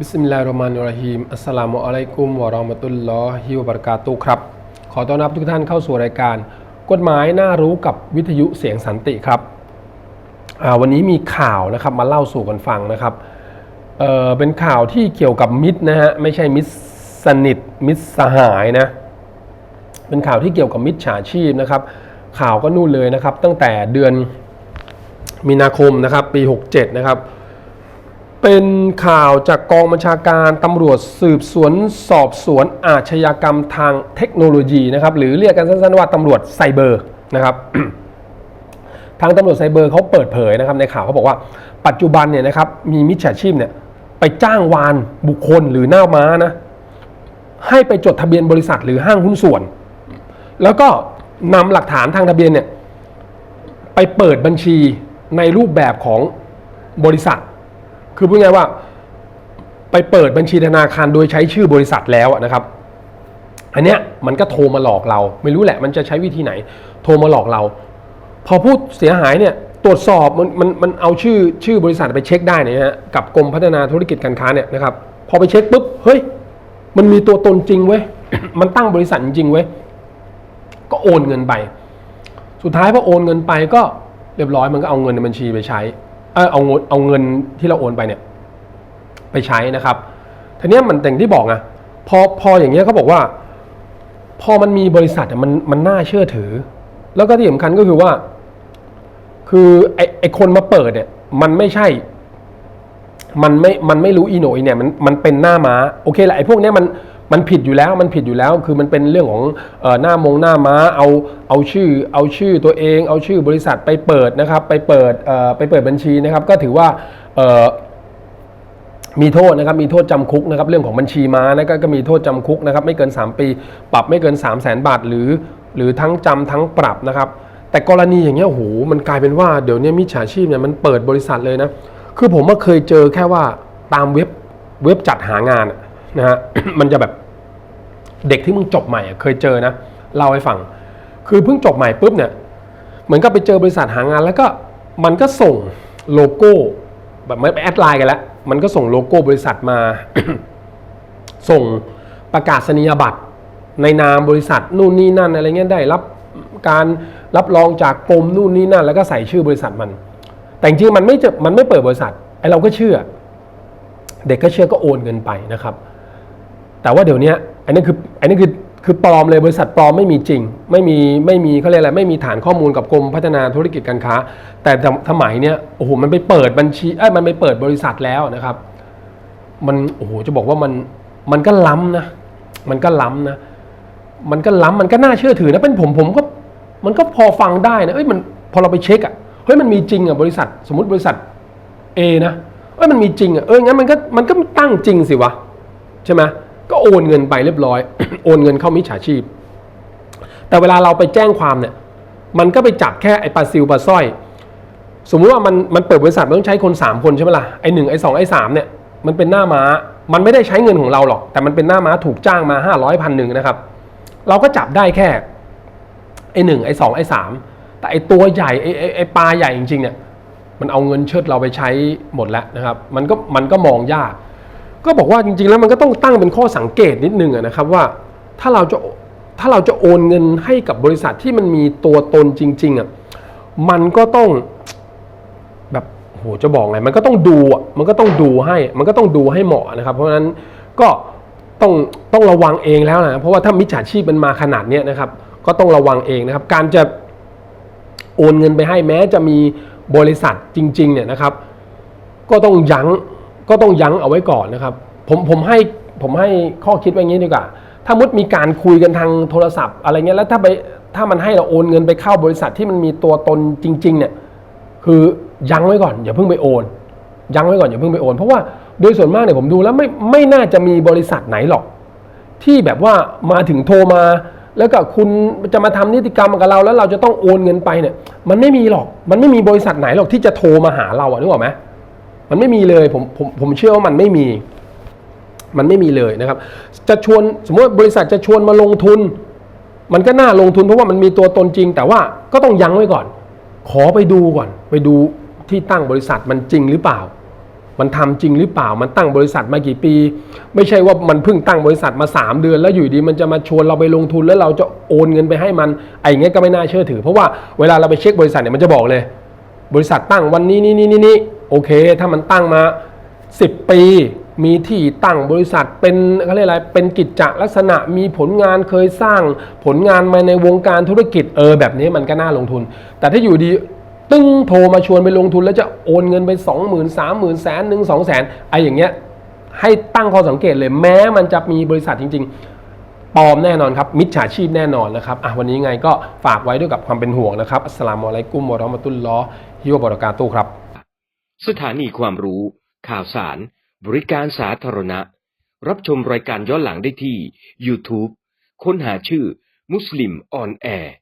บิสมิลลาฮิรเราะห์มานิรเราะฮีมอัสสลามุอะลัยกุมวะเราะห์มะตุลลอฮิวะบะเราะกาตุครับ ขอต้อนรับทุกท่านเข้าสู่รายการ กฎหมายน่ารู้กับวิทยุเสียงสันติครับอ่าวันนี้มีข่าวนะครับมาเล่าสู่กันฟังนะครับเอ่อเป็นข่าวที่เกี่ยวกับมิตรนะฮะไม่ใช่มิตรสนิทมิตรสหายนะเป็นข่าวที่เกี่ยวกับมิจฉาชีพนะครับ ข่าวก็นู่นเลยนะครับ ตั้งแต่เดือนมีนาคมนะครับปี 67 นะครับ เป็นข่าวจากกองบัญชาการตำรวจสืบสวนสอบสวนอาชญากรรมทางเทคโนโลยีนะครับหรือเรียกกันสั้นๆว่าตำรวจไซเบอร์นะครับทางตำรวจไซเบอร์เขาเปิดเผยนะครับในข่าวเขาบอกว่าปัจจุบันเนี่ยนะครับมีมิจฉาชีพเนี่ยไปจ้างวานบุคคลหรือหน้าม้านะให้ไปจดทะเบียนบริษัทหรือห้างหุ้นส่วน แล้วก็นำหลักฐานทางทะเบียนเนี่ยไปเปิดบัญชีในรูปแบบของบริษัท คือพูดง่ายว่า ไปเปิดบัญชีธนาคารโดยใช้ชื่อบริษัทแล้วนะครับ อันเนี้ยมันก็โทรมาหลอกเรา ไม่รู้แหละมันจะใช้วิธีไหน โทรมาหลอกเรา พอผู้เสียหายเนี่ยตรวจสอบมันมันมันเอาชื่อชื่อบริษัทไปเช็คได้เนยฮะกับกรมพัฒนาธุรกิจการค้าเนี่ยนะครับพอไปเช็คปุ๊บเฮ้ยมันมีตัวตนจริงเว้ยมันตั้งบริษัทจริงเว้ยก็โอนเงินไป สุดท้ายพอโอนเงินไปก็เรียบร้อยมันก็เอาเงินในบัญชีไปใช้ เออเอาเงินเอาเงินที่เราโอนไปเนี่ยไปใช้นะครับทีนี้มันแต่งที่บอกไงพอพออย่างเงี้ยเขาบอกว่า พอมันมีบริษัทมันมันน่าเชื่อถือ แล้วก็ที่สำคัญก็คือว่า คือไอไอคนมาเปิดเนี่ย มันไม่ใช่ มันไม่มันไม่รู้อีโนอีเนี่ยมันมันเป็นหน้าม้าโอเคแหละไอพวกเนี้ยมัน มันผิดอยู่แล้วมันผิดอยู่แล้วคือมันเป็นเรื่องของอหน้ามงหน้าม้าเอาเอาชื่อเอาชื่อตัวเอง เอาชื่อบริษัทไปเปิดนะครับ ไปเปิดไปเปิดบัญชีนะครับ ก็ถือว่ามีโทษนะครับมีโทษจำคุกนะครับเรื่องของบัญชีม้านะก็ก็มีโทษจำคุกนะครับไม่เกิน 3 ปี ปรับไม่เกิน 3 0 0แสนบาท หรือ หรือทั้งจำทั้งปรับนะครับ แต่กรณีอย่างเงี้ยโอ้โหมันกลายเป็นว่าเดี๋ยวนี้มิจฉาชีพเนี่ยมันเปิดบริษัทเลยนะคือผมก็เคยเจอแค่ว่าตามเว็บเว็บจัดหางานอะ นะฮะมันจะแบบเด็กที่มึงจบใหม่เคยเจอนะเล่าให้ฟัง คือเพิ่งจบใหม่ปุ๊บเนี่ยเหมือนกับไปเจอบริษัทหางานแล้วก็มันก็ส่งโลโก้แบบไม่ไปแอดไลน์กันแล้ว มันก็ส่งโลโก้บริษัทมา ส่งประกาศนียบัตร ในนามบริษัทนู่นนี่นั่นอะไรเงี้ยได้รับการรับรองจากกรมนู่นนี่นั่น แล้วก็ใส่ชื่อบริษัทมัน แต่จริงมันไม่จะมันไม่เปิดบริษัทไอเราก็เชื่อ เด็กก็เชื่อก็โอนเงินไปนะครับ แต่ว่าเดี๋ยวนี้อันนี้คืออันนี้คือคือปลอมเลยบริษัทปลอมไม่มีจริง ไม่มีไม่มีเขาเรียกอะไรไม่มีฐานข้อมูลกับกรมพัฒนาธุรกิจการค้า แต่สมัยเนี้ยโอ้โหมันไปเปิดบัญชีเอ้ยมันไปเปิดบริษัทแล้วนะครับ มันโอ้โหจะบอกว่ามันมันก็ล้ำนะมันก็ล้ำนะมันก็ล้ำมันก็น่าเชื่อถือนะเป็นผมผมก็มันก็พอฟังได้นะเอ้ยมันพอเราไปเช็คอะเฮ้ยมันมีจริงอะบริษัท สมมติบริษัท A นะเอ้ยมันมีจริงอะเอองั้นมันก็มันก็ตั้งจริงสิวะใช่ไหม ก็โอนเงินไปเรียบร้อย โอนเงินเข้ามิจฉาชีพ แต่เวลาเราไปแจ้งความเนี่ย มันก็ไปจับแค่ไอ้ปลาซิวปลาสร้อย สมมุติว่ามันมันเปิดบริษัทมันต้องใช้คน 3 คนใช่ไหมล่ะ ไอ้หนึ่งไอ้สองไอ้สามเนี่ย มันเป็นหน้าม้า มันไม่ได้ใช้เงินของเราหรอก แต่มันเป็นหน้าม้าถูกจ้างมาห้าร้อยพันหนึ่งนะครับ เราก็จับได้แค่ไอ้หนึ่งไอ้สองไอ้สามแต่ไอ้ตัวใหญ่ไอ้ไอ้ไอ้ปลาใหญ่จริงๆเนี่ย มันเอาเงินเชิดเราไปใช้หมดแล้วนะครับ มันก็มันก็มองยาก ก็บอกว่าจริงๆแล้วมันก็ต้องตั้งเป็นข้อสังเกตนิดนึงนะครับว่าถ้าเราจะถ้าเราจะโอนเงินให้กับบริษัทที่มันมีตัวตนจริงๆอะมันก็ต้องแบบโหจะบอกไงมันก็ต้องดูอะมันก็ต้องดูให้ มันก็ต้องดูให้เหมาะนะครับ เพราะฉะนั้นก็ต้องต้องระวังเองแล้วนะเพราะว่าถ้ามิจฉาชีพมันมาขนาดเนี้ยนะครับ ก็ต้องระวังเองนะครับ การจะโอนเงินไปให้แม้จะมีบริษัทจริงๆเนี่ยนะครับ ก็ต้องยั้ง ก็ต้องยั้งเอาไว้ก่อนนะครับ ผมผมให้ผมให้ข้อคิดไว้อย่างนี้ดีกว่า ถ้ามุดมีการคุยกันทางโทรศัพท์ อะไรเงี้ยแล้วถ้าไปถ้ามันให้เราโอนเงินไปเข้าบริษัทที่มันมีตัวตนจริง ๆ เนี่ย คือยั้งไว้ก่อนอย่าเพิ่งไปโอนยั้งไว้ก่อนอย่าเพิ่งไปโอน เพราะว่าโดยส่วนมากเนี่ยผมดูแล้วไม่ไม่น่าจะมีบริษัทไหนหรอก ที่แบบว่ามาถึงโทรมา แล้วก็คุณจะมาทำนิติกรรมกับเรา แล้วเราจะต้องโอนเงินไปเนี่ย มันไม่มีหรอก มันไม่มีบริษัทไหนหรอกที่จะโทรมาหาเราอะนึกออกไหม มันไม่มีเลยผมผมผมเชื่อว่ามันไม่มี มันไม่มีเลยนะครับ จะชวนสมมติบริษัทจะชวนมาลงทุน มันก็น่าลงทุนเพราะว่ามันมีตัวตนจริง แต่ว่าก็ต้องยั้งไว้ก่อน ขอไปดูก่อน ไปดูที่ตั้งบริษัทมันจริงหรือเปล่า มันทำจริงหรือเปล่า มันตั้งบริษัทมากี่ปี ไม่ใช่ว่ามันเพิ่งตั้งบริษัทมา 3 เดือน แล้วอยู่ดีมันจะมาชวนเราไปลงทุนแล้วเราจะโอนเงินไปให้มันไอ้เงี้ยก็ไม่น่าเชื่อถือ เพราะว่าเวลาเราไปเช็คบริษัทเนี่ยมันจะบอกเลย บริษัทตั้งวันนี้นี่นี่นี่นี่ โอเค ถ้ามันตั้งมา 10 ปีมีที่ตั้งบริษัทเป็นเขาเรียกอะไรเป็นกิจจลักษณะมีผลงานเคยสร้างผลงานมาในวงการธุรกิจเออแบบนี้มันก็น่าลงทุน แต่ถ้าอยู่ดีตึ้งโทรมาชวนไปลงทุนแล้วจะโอนเงินไป 2 0 0 0 0 3 0 0 0 0แสนหนึ่งสองแสนไอ้อย่างเงี้ยให้ตั้งข้อสังเกตเลยแม้มันจะมีบริษัทจริง ๆปลอมแน่นอนครับ มิจฉาชีพแน่นอนนะครับอะวันนี้ไงก็ฝากไว้ด้วยกับความเป็นห่วงนะครับอัสสลามุอะลัยกุมวะเราะมะตุลลอฮิวะบะเราะกาตุฮ์ครับ สถานีความรู้ ข่าวสาร บริการสาธารณะ รับชมรายการย้อนหลังได้ที่ YouTube ค้นหาชื่อมุสลิมออนแอร์